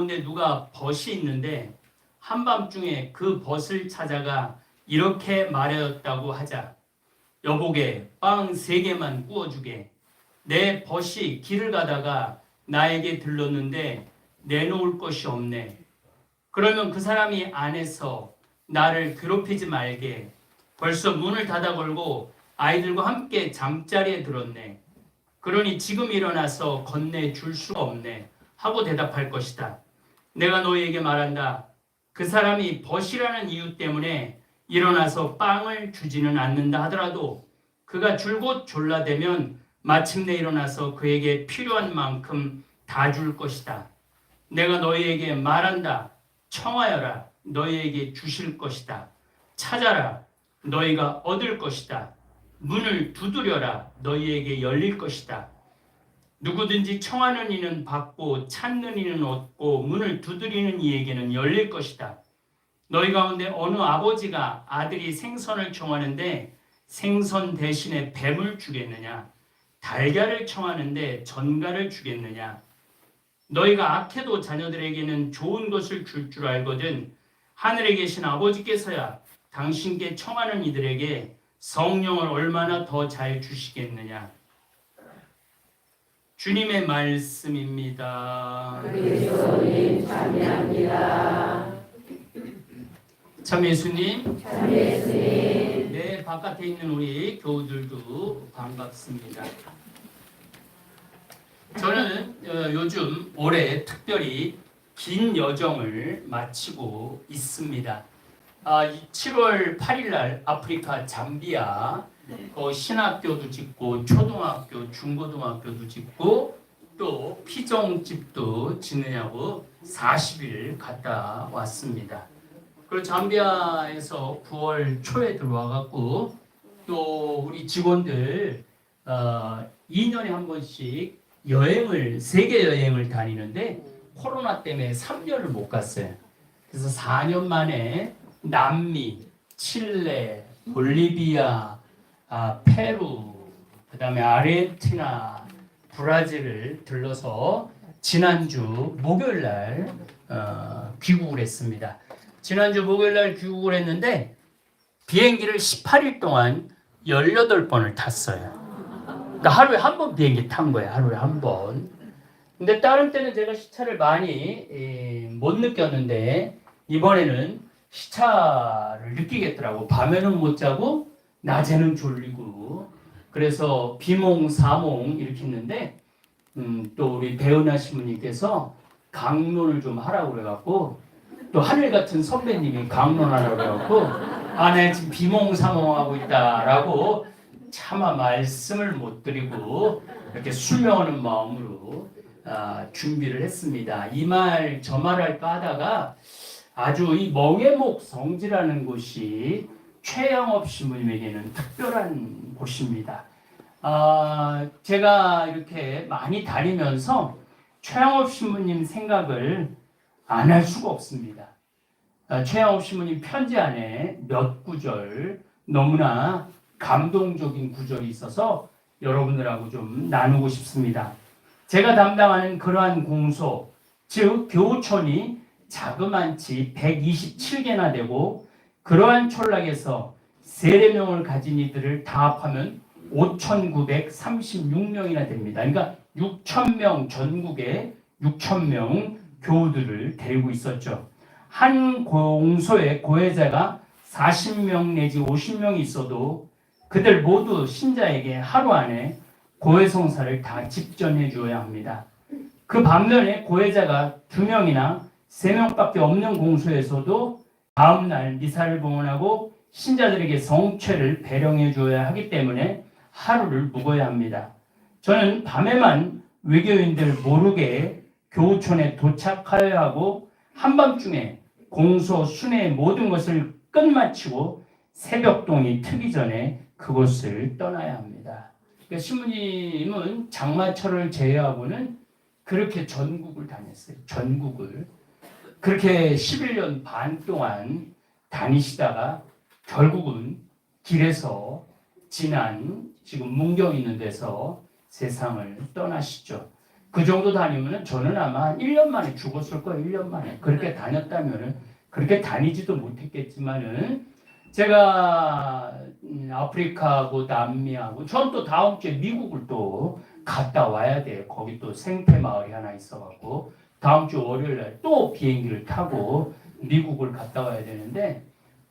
근데 누가 벗이 있는데 한밤중에 그 벗을 찾아가 이렇게 말하였다고 하자. 여보게 빵 세 개만 구워주게. 내 벗이 길을 가다가 나에게 들렀는데 내놓을 것이 없네. 그러면 그 사람이 안에서 나를 괴롭히지 말게. 벌써 문을 닫아 걸고 아이들과 함께 잠자리에 들었네. 그러니 지금 일어나서 건네 줄 수가 없네. 하고 대답할 것이다. 내가 너희에게 말한다. 그 사람이 벗이라는 이유 때문에 일어나서 빵을 주지는 않는다 하더라도 그가 줄곧 졸라대면 마침내 일어나서 그에게 필요한 만큼 다 줄 것이다. 내가 너희에게 말한다. 청하여라. 너희에게 주실 것이다. 찾아라. 너희가 얻을 것이다. 문을 두드려라. 너희에게 열릴 것이다. 누구든지 청하는 이는 받고 찾는 이는 얻고 문을 두드리는 이에게는 열릴 것이다. 너희 가운데 어느 아버지가 아들이 생선을 청하는데 생선 대신에 뱀을 주겠느냐? 달걀을 청하는데 전갈을 주겠느냐? 너희가 악해도 자녀들에게는 좋은 것을 줄줄 알거든 하늘에 계신 아버지께서야 당신께 청하는 이들에게 성령을 얼마나 더 잘 주시겠느냐? 주님의 말씀입니다. 그리스도님 찬양합니다. 참 예수님, 참 예수님, 네 바깥에 있는 우리 교우들도 반갑습니다. 저는 어, 요즘 올해 특별히 긴 여정을 마치고 있습니다. 아, 이 7월 8일 날 아프리카 잠비아 어, 신학교도 짓고 초등학교, 중고등학교도 짓고 또 피정집도 짓느냐고 40일 갔다 왔습니다. 그리고 잠비아에서 9월 초에 들어와 갖고 또 우리 직원들 어, 2년에 한 번씩 여행을 세계 여행을 다니는데 코로나 때문에 3년을 못 갔어요. 그래서 4년 만에 남미, 칠레, 볼리비아, 아, 페루, 그 다음에 아르헨티나, 브라질을 들러서 지난주 목요일 날 어, 귀국을 했습니다. 지난주 목요일 날 귀국을 했는데 비행기를 18일 동안 18번을 탔어요. 그러니까 하루에 한 번 비행기 탄 거예요. 하루에 한 번. 근데 다른 때는 제가 시차를 많이 에, 못 느꼈는데 이번에는 시차를 느끼겠더라고. 밤에는 못 자고 낮에는 졸리고 그래서 비몽 사몽 이렇게 했는데 음, 또 우리 배은하 신부님께서 강론을 좀 하라고 그래갖고 또 하늘 같은 선배님이 강론하라고 그래갖고 아내 지금 비몽 사몽하고 있다라고 차마 말씀을 못 드리고 이렇게 술명하는 마음으로 아, 준비를 했습니다. 이 말 저 말 할까 하다가 아주 이 멍해목 성지라는 곳이 최영업 신부님에게는 특별한 곳입니다. 아, 제가 이렇게 많이 다니면서 최영업 신부님 생각을 안 할 수가 없습니다. 아, 최영업 신부님 편지 안에 몇 구절 너무나 감동적인 구절이 있어서 여러분들하고 좀 나누고 싶습니다. 제가 담당하는 그러한 공소, 즉 교우촌이 자그만치 127개나 되고 그러한 촌락에서 세례명을 가진 이들을 다 합하면 5,936명이나 됩니다. 그러니까 6,000명 전국에 6,000명 교우들을 데리고 있었죠. 한 공소에 고해자가 40명 내지 50명이 있어도 그들 모두 신자에게 하루 안에 고해성사를 다 집전해 주어야 합니다. 그 반면에 고해자가 두 명이나 세 명밖에 없는 공소에서도 다음 날 미사를 봉헌하고 신자들에게 성체를 배령해 주어야 하기 때문에 하루를 묵어야 합니다. 저는 밤에만 외교인들 모르게 교우촌에 도착하여야 하고 한밤중에 공소 순회의 모든 것을 끝마치고 새벽동이 트기 전에 그곳을 떠나야 합니다. 그러니까 신부님은 장마철을 제외하고는 그렇게 전국을 다녔어요. 전국을. 그렇게 11년 반 동안 다니시다가 결국은 길에서 지난 지금 문경 있는 데서 세상을 떠나시죠. 그 정도 다니면은 저는 아마 한 1년 만에 죽었을 거예요. 1년 만에. 그렇게 다녔다면은 그렇게 다니지도 못했겠지만은 제가 음, 아프리카하고 남미하고 전 또 다음 주에 미국을 또 갔다 와야 돼요. 거기 또 생태 마을이 하나 있어갖고 다음 주 월요일 날 또 비행기를 타고 미국을 갔다 와야 되는데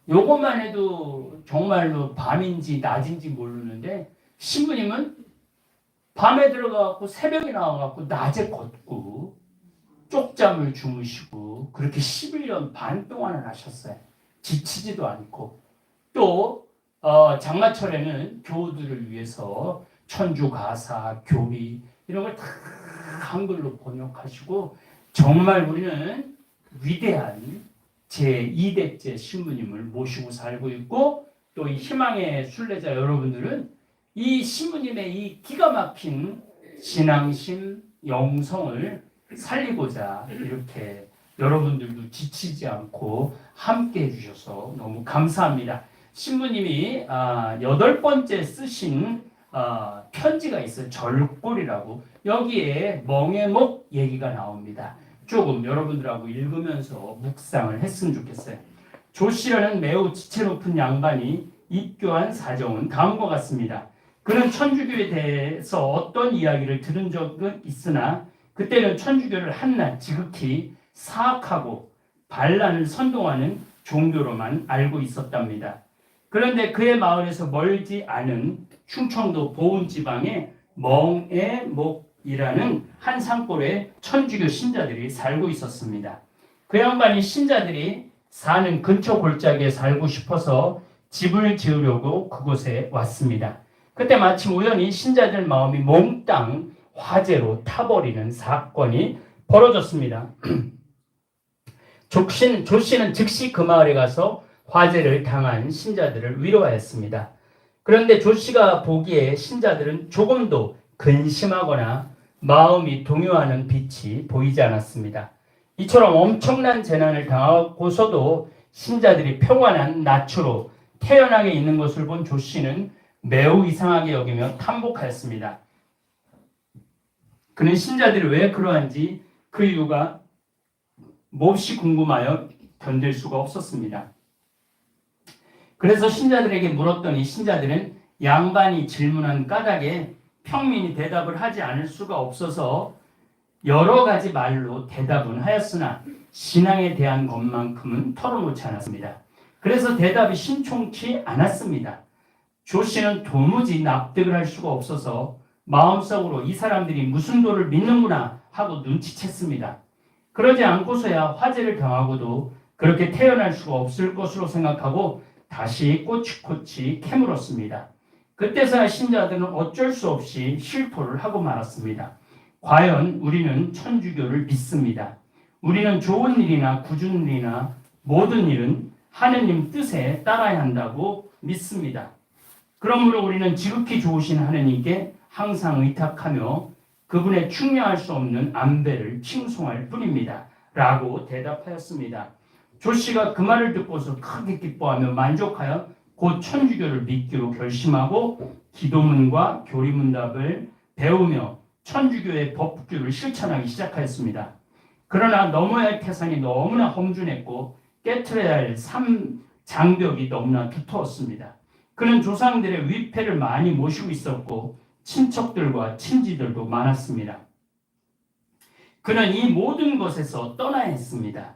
요것만 해도 정말로 밤인지 낮인지 모르는데 신부님은 밤에 들어가갖고 새벽에 나와갖고 낮에 걷고 쪽잠을 주무시고 그렇게 11년 반 동안을 하셨어요. 지치지도 않고 또 어, 장마철에는 교우들을 위해서 천주 가사, 교리 이런 걸 다 한글로 번역하시고 정말 우리는 위대한 제 2대째 신부님을 모시고 살고 있고 또 이 희망의 순례자 여러분들은 이 신부님의 이 기가 막힌 신앙심, 영성을 살리고자 이렇게 여러분들도 지치지 않고 함께 해주셔서 너무 감사합니다. 신부님이 아, 여덟 번째 쓰신 아, 편지가 있어요. 절골이라고 여기에 멍해목 얘기가 나옵니다. 조금 여러분들하고 읽으면서 묵상을 했으면 좋겠어요. 조 씨라는 매우 지체 높은 양반이 입교한 사정은 다음과 같습니다. 그는 천주교에 대해서 어떤 이야기를 들은 적은 있으나 그때는 천주교를 한낱 지극히 사악하고 반란을 선동하는 종교로만 알고 있었답니다. 그런데 그의 마을에서 멀지 않은 충청도 보은 지방에 멍에 목 이라는 한 산골에 천주교 신자들이 살고 있었습니다. 그 양반이 신자들이 사는 근처 골짜기에 살고 싶어서 집을 지으려고 그곳에 왔습니다. 그때 마침 우연히 신자들 마음이 몽땅 화재로 타버리는 사건이 벌어졌습니다. 조씨는, 조씨는 즉시 그 마을에 가서 화재를 당한 신자들을 위로하였습니다. 그런데 조씨가 보기에 신자들은 조금도 근심하거나 마음이 동요하는 빛이 보이지 않았습니다. 이처럼 엄청난 재난을 당하고서도 신자들이 평안한 낯으로 태연하게 있는 것을 본 조씨는 매우 이상하게 여기며 탐복하였습니다. 그는 신자들이 왜 그러한지 그 이유가 몹시 궁금하여 견딜 수가 없었습니다. 그래서 신자들에게 물었더니 신자들은 양반이 질문한 까닭에 평민이 대답을 하지 않을 수가 없어서 여러 가지 말로 대답은 하였으나 신앙에 대한 것만큼은 털어놓지 않았습니다. 그래서 대답이 신총치 않았습니다. 조 씨는 도무지 납득을 할 수가 없어서 마음속으로 이 사람들이 무슨 도를 믿는구나 하고 눈치챘습니다. 그러지 않고서야 화재를 당하고도 그렇게 태어날 수가 없을 것으로 생각하고 다시 꼬치꼬치 캐물었습니다. 그때서야 신자들은 어쩔 수 없이 실토를 하고 말았습니다. 과연 우리는 천주교를 믿습니다. 우리는 좋은 일이나 굳은 일이나 모든 일은 하느님 뜻에 따라야 한다고 믿습니다. 그러므로 우리는 지극히 좋으신 하느님께 항상 의탁하며 그분의 충량할 수 없는 안배를 칭송할 뿐입니다. 라고 대답하였습니다. 조 씨가 그 말을 듣고서 크게 기뻐하며 만족하여 곧 천주교를 믿기로 결심하고 기도문과 교리문답을 배우며 천주교의 법규를 실천하기 시작하였습니다. 그러나 넘어야 할 태산이 너무나 험준했고 깨트려야 할삼 장벽이 너무나 두터웠습니다. 그는 조상들의 위패를 많이 모시고 있었고 친척들과 친지들도 많았습니다. 그는 이 모든 것에서 떠나야 했습니다.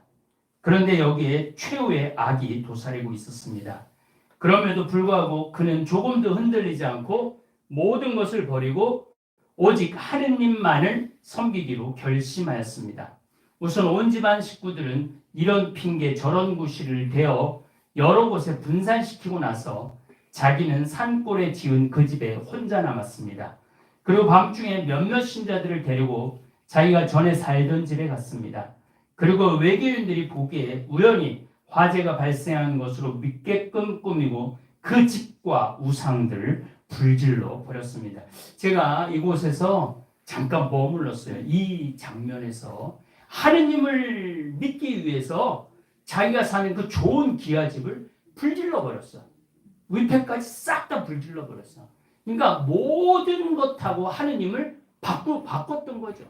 그런데 여기에 최후의 악이 도사리고 있었습니다. 그럼에도 불구하고 그는 조금도 흔들리지 않고 모든 것을 버리고 오직 하느님만을 섬기기로 결심하였습니다. 우선 온 집안 식구들은 이런 핑계 저런 구실을 대어 여러 곳에 분산시키고 나서 자기는 산골에 지은 그 집에 혼자 남았습니다. 그리고 밤중에 몇몇 신자들을 데리고 자기가 전에 살던 집에 갔습니다. 그리고 외계인들이 보기에 우연히 화재가 발생한 것으로 믿게끔 꾸미고 그 집과 우상들을 불질러 버렸습니다. 제가 이곳에서 잠깐 머물렀어요. 이 장면에서 하느님을 믿기 위해서 자기가 사는 그 좋은 기아집을 불질러 버렸어. 위패까지 싹 다 불질러 버렸어. 그러니까 모든 것하고 하느님을 바꾸 바꿨던 거죠.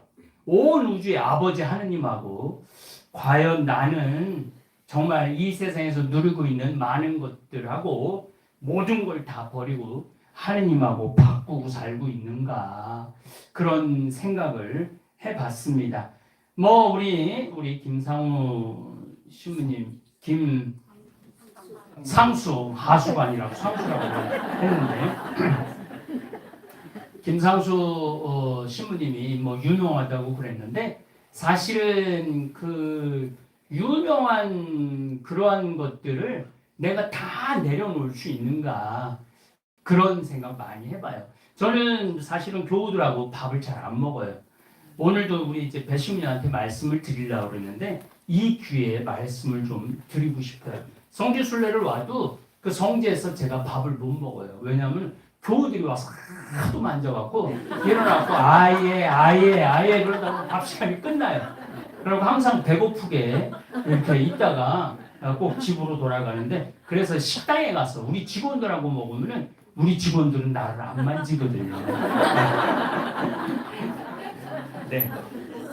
온 우주의 아버지 하느님하고 과연 나는 정말 이 세상에서 누리고 있는 많은 것들하고 모든 걸 다 버리고 하느님하고 바꾸고 살고 있는가 그런 생각을 해봤습니다. 뭐 우리 우리 김상우 신부님 김 상수 하수가 아니라 상수라고 했는데 김상수 어, 신부님이 뭐 유명하다고 그랬는데 사실은 그 유명한 그러한 것들을 내가 다 내려놓을 수 있는가 그런 생각 많이 해봐요. 저는 사실은 교우들하고 밥을 잘 안 먹어요. 오늘도 우리 이제 배시민한테 말씀을 드리려고 그랬는데 이 기회에 말씀을 좀 드리고 싶어요. 성지 순례를 와도 그 성지에서 제가 밥을 못 먹어요. 왜냐하면 교우들이 와서 하도 만져갖고 일어나고 아예 아예 아예 그러다 밥 시간이 끝나요. 그리고 항상 배고프게 이렇게 있다가 꼭 집으로 돌아가는데 그래서 식당에 가서 우리 직원들하고 먹으면은 우리 직원들은 나를 안 만지거든요. 네.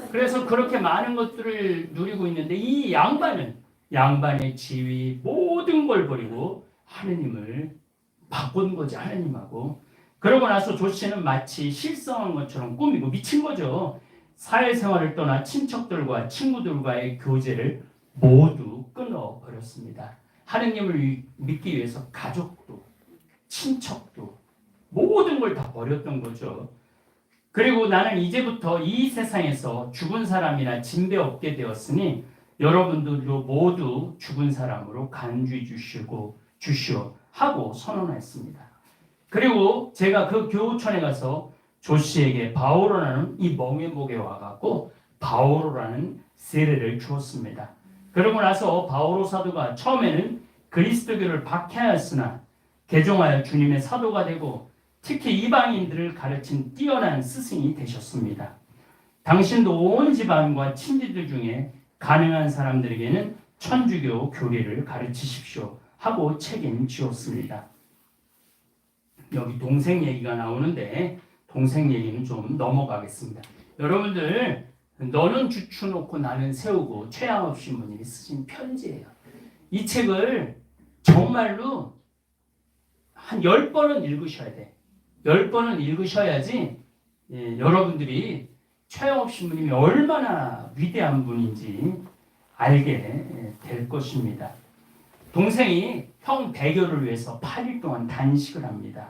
그래서 그렇게 많은 것들을 누리고 있는데 이 양반은 양반의 지위 모든 걸 버리고 하느님을 바꾼 거지 하느님하고 그러고 나서 조 씨는 마치 실성한 것처럼 꾸미고 미친 거죠. 사회생활을 떠나 친척들과 친구들과의 교제를 모두 끊어 버렸습니다. 하느님을 믿기 위해서 가족도 친척도 모든 걸 다 버렸던 거죠. 그리고 나는 이제부터 이 세상에서 죽은 사람이나 진배 없게 되었으니 여러분들도 모두 죽은 사람으로 간주해 주시고 주시오 하고 선언했습니다. 그리고 제가 그 교우촌에 가서 조 씨에게 바오로라는 이 멍에목에 와갖고 바오로라는 세례를 주었습니다. 그러고 나서 바오로 사도가 처음에는 그리스도교를 박해하였으나 개종하여 주님의 사도가 되고 특히 이방인들을 가르친 뛰어난 스승이 되셨습니다. 당신도 온 집안과 친지들 중에 가능한 사람들에게는 천주교 교리를 가르치십시오 하고 책임지었습니다. 여기 동생 얘기가 나오는데 동생 얘기는 좀 넘어가겠습니다. 여러분들 너는 주추놓고 나는 세우고 최양업 신부님이 쓰신 편지예요. 이 책을 정말로 한열 번은 읽으셔야 돼. 열 번은 읽으셔야지 예, 여러분들이 최영업 신부님이 얼마나 위대한 분인지 알게 예, 될 것입니다. 동생이 형 배교를 위해서 8일 동안 단식을 합니다.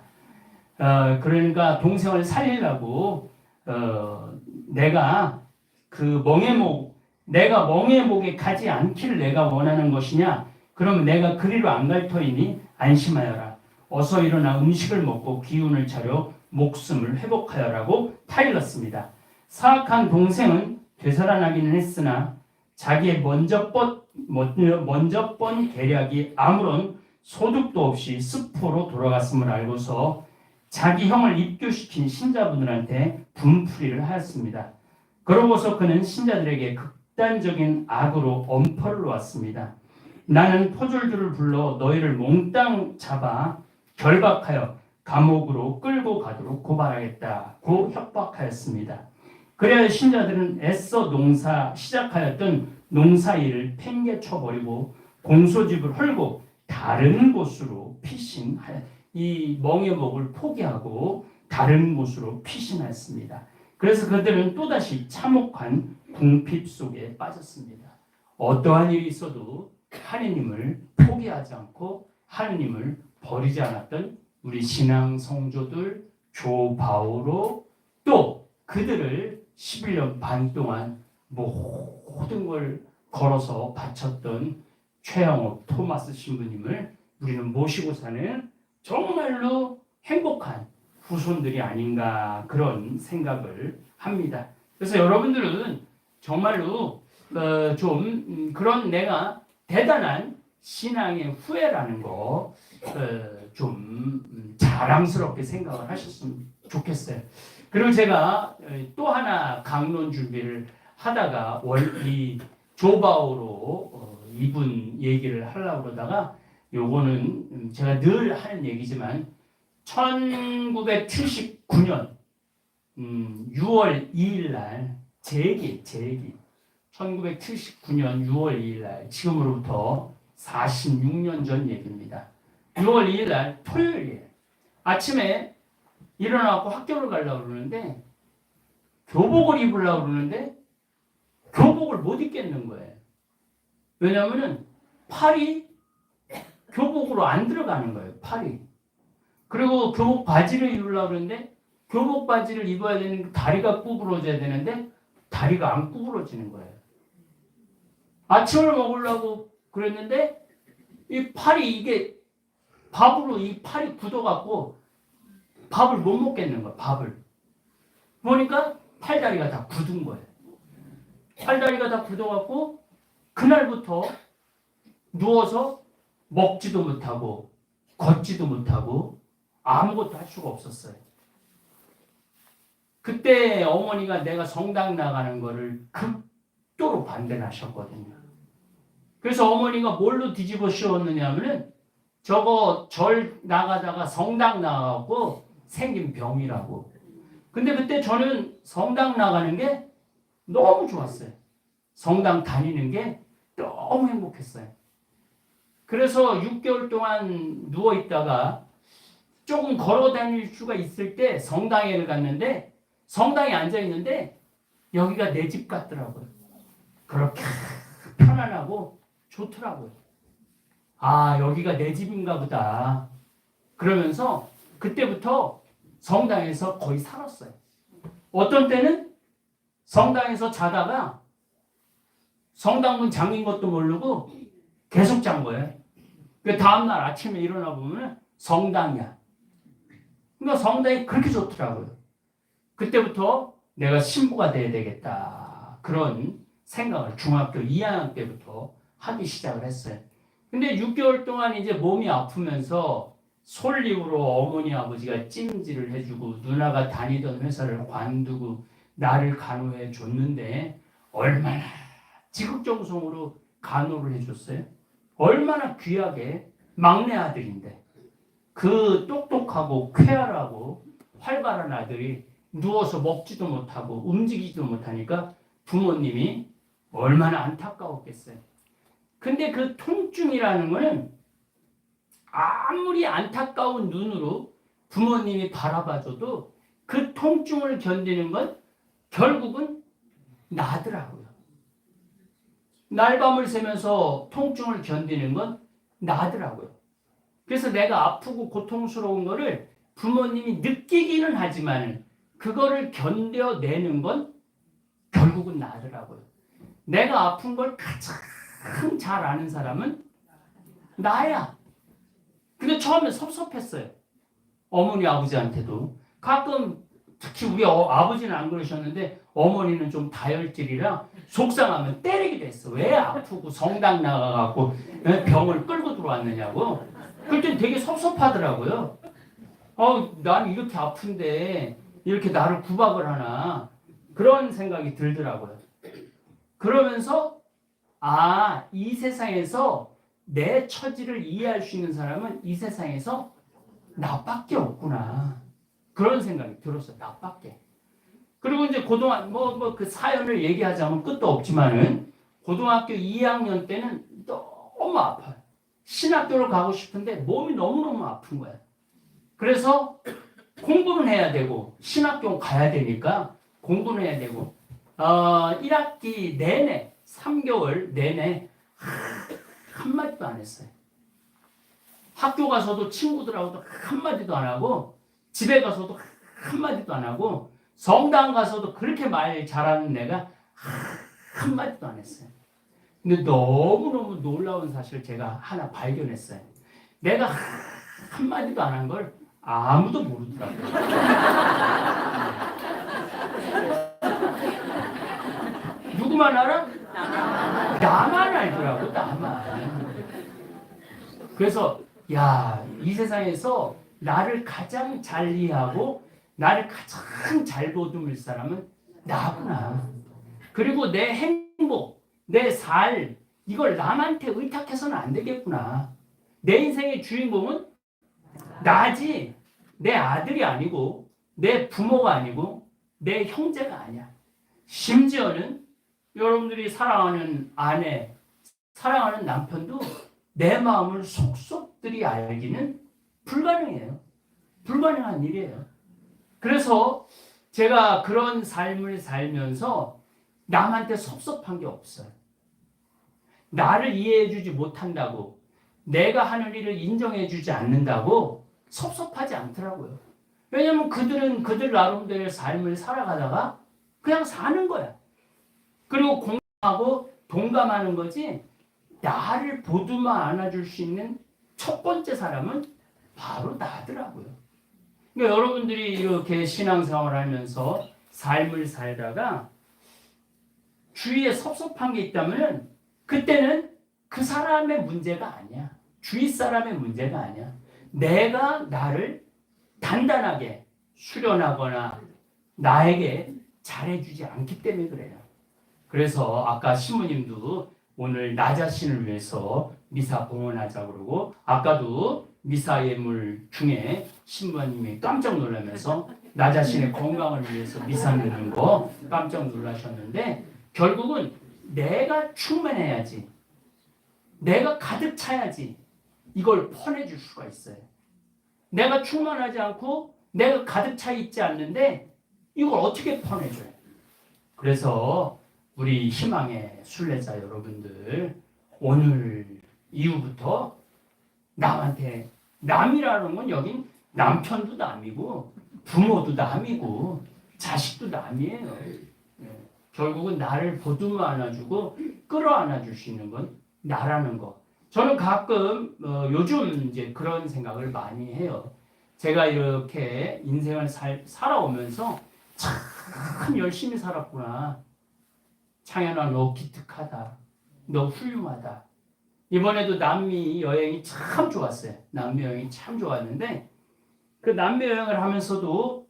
어, 그러니까 동생을 살리려고 어, 내가 그 멍해목 내가 멍해목에 가지 않기를 내가 원하는 것이냐? 그러면 내가 그리로 안 갈 터이니 안심하여라. 어서 일어나 음식을 먹고 기운을 차려 목숨을 회복하여라고 타일렀습니다. 사악한 동생은 되살아나기는 했으나 자기의 먼저 뻗 먼저 번 계략이 아무런 소득도 없이 습포로 돌아갔음을 알고서 자기 형을 입교시킨 신자분들한테 분풀이를 하였습니다. 그러고서 그는 신자들에게 극단적인 악으로 엄포를 놓았습니다. 나는 포졸들을 불러 너희를 몽땅 잡아 결박하여 감옥으로 끌고 가도록 고발하겠다고 협박하였습니다. 그래야 신자들은 애써 농사 시작하였던 농사 일을 팽개쳐 버리고 공소집을 헐고 다른 곳으로 피신하여 이 멍에목을 포기하고 다른 곳으로 피신하였습니다. 그래서 그들은 또다시 참혹한 궁핍 속에 빠졌습니다. 어떠한 일이 있어도 하느님을 포기하지 않고 하느님을 버리지 않았던 우리 신앙 성조들 조 바오로 또 그들을 11년 반 동안 모든 걸 걸어서 바쳤던 최영업 토마스 신부님을 우리는 모시고 사는 정말로 행복한 후손들이 아닌가 그런 생각을 합니다. 그래서 여러분들은 정말로 어, 좀 음, 그런 내가 대단한 신앙의 후회라는 거 어, 좀 음, 자랑스럽게 생각을 하셨으면 좋겠어요. 그리고 제가 어, 또 하나 강론 준비를 하다가 월 이 조바오로 어, 이분 얘기를 하려고 그러다가 요거는 음, 제가 늘 하는 얘기지만 1979년 6월 2일 날제 얘기. 1979년 6월 2일 날 지금으로부터 46년 전 얘기입니다. 6월 2일 날 토요일이에요. 아침에 일어나고 학교를 가려고 그러는데 교복을 입으려고 그러는데 교복을 못 입겠는 거예요. 왜냐면은 팔이 교복으로 안 들어가는 거예요. 팔이. 그리고 교복 바지를 입으려고 그러는데 교복 바지를 입어야 되는 다리가 구부러져야 되는데 다리가 안 구부러지는 거예요. 아침을 먹으려고 그랬는데 이 팔이 이게 밥으로 이 팔이 굳어갖고 밥을 못 먹겠는 거야. 밥을 보니까 팔다리가 다 굳은 거예요. 팔다리가 다 굳어갖고 그날부터 누워서 먹지도 못하고 걷지도 못하고 아무것도 할 수가 없었어요. 그때 어머니가 내가 성당 나가는 거를 극도로 반대를 하셨거든요. 그래서 어머니가 뭘로 뒤집어 씌웠느냐면은 저거 절 나가다가 성당 나가고 생긴 병이라고. 근데 그때 저는 성당 나가는 게 너무 좋았어요. 성당 다니는 게 너무 행복했어요. 그래서 6개월 동안 누워 있다가 조금 걸어 다닐 수가 있을 때 성당에를 갔는데 성당에 앉아 있는데 여기가 내 집 같더라고요. 그렇게 편안하고 좋더라고요. 아, 여기가 내 집인가 보다. 그러면서 그때부터 성당에서 거의 살았어요. 어떤 때는 성당에서 자다가 성당문 잠긴 것도 모르고 계속 잔 거예요. 그 다음날 아침에 일어나 보면 성당이야. 그러니까 성당이 그렇게 좋더라고요. 그때부터 내가 신부가 돼야 되겠다. 그런 생각을 중학교 2학년 때부터 하기 시작을 했어요. 근데 6개월 동안 이제 몸이 아프면서 솔잎으로 어머니 아버지가 찜질을 해주고 누나가 다니던 회사를 관두고 나를 간호해 줬는데 얼마나 지극정성으로 간호를 해줬어요. 얼마나 귀하게 막내 아들인데 그 똑똑하고 쾌활하고 활발한 아들이 누워서 먹지도 못하고 움직이지도 못하니까 부모님이 얼마나 안타까웠겠어요. 근데 그 통증이라는 거는 아무리 안타까운 눈으로 부모님이 바라봐줘도 그 통증을 견디는 건 결국은 나더라고요. 날밤을 새면서 통증을 견디는 건 나더라고요. 그래서 내가 아프고 고통스러운 거를 부모님이 느끼기는 하지만 그거를 견뎌내는 건 결국은 나더라고요. 내가 아픈 걸 가장 잘 아는 사람은 나야. 근데 처음에 섭섭했어요. 어머니 아버지한테도 가끔 특히 우리 어, 아버지는 안 그러셨는데 어머니는 좀 다혈질이라 속상하면 때리기도 했어. 왜 아프고 성당 나가갖고 에, 병을 끌고 들어왔느냐고. 그때 되게 섭섭하더라고요. 어, 난 이렇게 아픈데 이렇게 나를 구박을 하나 그런 생각이 들더라고요. 그러면서 아, 이 세상에서 내 처지를 이해할 수 있는 사람은 이 세상에서 나밖에 없구나. 그런 생각이 들었어요. 나밖에. 그리고 이제 고등학 뭐 뭐 그 사연을 얘기하자면 끝도 없지만은 고등학교 2학년 때는 너무 아파요. 신학교를 가고 싶은데 몸이 너무너무 아픈 거야. 그래서 공부는 해야 되고 신학교 가야 되니까 공부는 해야 되고 어, 1학기 내내 3개월 내내 한마디도 안 했어요. 학교 가서도 친구들하고도 한마디도 안 하고 집에 가서도 한마디도 안 하고 성당 가서도 그렇게 말 잘하는 내가 한마디도 안 했어요. 근데 너무너무 놀라운 사실을 제가 하나 발견했어요. 내가 한마디도 안 한 걸 아무도 모르더라고요. 누구만 알아? 나만 알더라고, 나만. 그래서, 야, 이 세상에서 나를 가장 잘 이해하고 나를 가장 잘 보듬을 사람은 나구나. 그리고 내 행복, 내 살, 이걸 남한테 의탁해서는 안 되겠구나. 내 인생의 주인공은 나지. 내 아들이 아니고, 내 부모가 아니고, 내 형제가 아니야. 심지어는 여러분들이 사랑하는 아내, 사랑하는 남편도 내 마음을 속속들이 알기는 불가능해요. 불가능한 일이에요. 그래서 제가 그런 삶을 살면서 남한테 섭섭한 게 없어요. 나를 이해해주지 못한다고, 내가 하는 일을 인정해주지 않는다고 섭섭하지 않더라고요. 왜냐면 그들은 그들 나름대로의 삶을 살아가다가 그냥 사는 거야. 그리고 공감하고 동감하는 거지, 나를 보듬어 안아줄 수 있는 첫 번째 사람은 바로 나더라고요. 그러니까 여러분들이 이렇게 신앙생활을 하면서 삶을 살다가 주위에 섭섭한 게 있다면 그때는 그 사람의 문제가 아니야. 주위 사람의 문제가 아니야. 내가 나를 단단하게 수련하거나 나에게 잘해주지 않기 때문에 그래요. 그래서 아까 신부님도 오늘 나 자신을 위해서 미사 봉헌하자 그러고 아까도 미사 예물 중에 신부님이 깜짝 놀라면서 나 자신의 건강을 위해서 미사 드는 거 깜짝 놀라셨는데 결국은 내가 충만해야지 내가 가득 차야지 이걸 퍼내줄 수가 있어요. 내가 충만하지 않고 내가 가득 차 있지 않는데 이걸 어떻게 퍼내줘요? 그래서 우리 희망의 순례자 여러분들 오늘 이후부터 남한테 남이라는 건 여긴 남편도 남이고 부모도 남이고 자식도 남이에요. 예. 결국은 나를 보듬어 안아주고 끌어 안아 줄 수 있는 건 나라는 거. 저는 가끔 어, 요즘 이제 그런 생각을 많이 해요. 제가 이렇게 인생을 살, 살아오면서 참 열심히 살았구나. 창현아 너 기특하다. 너 훌륭하다. 이번에도 남미 여행이 참 좋았어요. 남미 여행이 참 좋았는데 그 남미 여행을 하면서도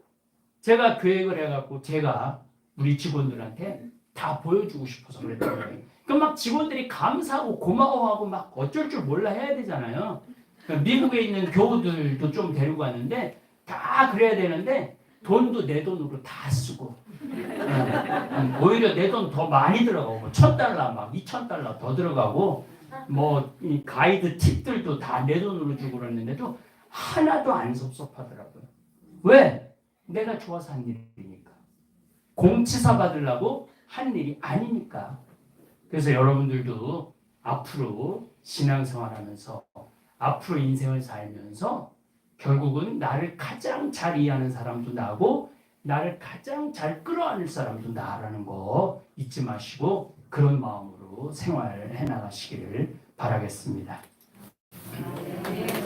제가 계획을 해갖고 제가 우리 직원들한테 다 보여주고 싶어서 그랬던 거예요. 그막 직원들이 감사하고 고마워하고 막 어쩔 줄 몰라 해야 되잖아요. 그러니까 미국에 있는 교우들도 좀 데리고 갔는데 다 그래야 되는데 돈도 내 돈으로 다 쓰고 음, 오히려 내 돈 더 많이 들어가고 뭐천 달러 막 이천 달러 더 들어가고 뭐 이 가이드 팁들도 다 내 돈으로 주고 그랬는데도 하나도 안 섭섭하더라고요. 왜? 내가 좋아서 한 일이니까. 공치사 받으려고 한 일이 아니니까. 그래서 여러분들도 앞으로 신앙생활 하면서 앞으로 인생을 살면서 결국은 나를 가장 잘 이해하는 사람도 나고 나를 가장 잘 끌어안을 사람도 나라는 거 잊지 마시고 그런 마음으로 생활해 나가시기를 바라겠습니다. 아, 네.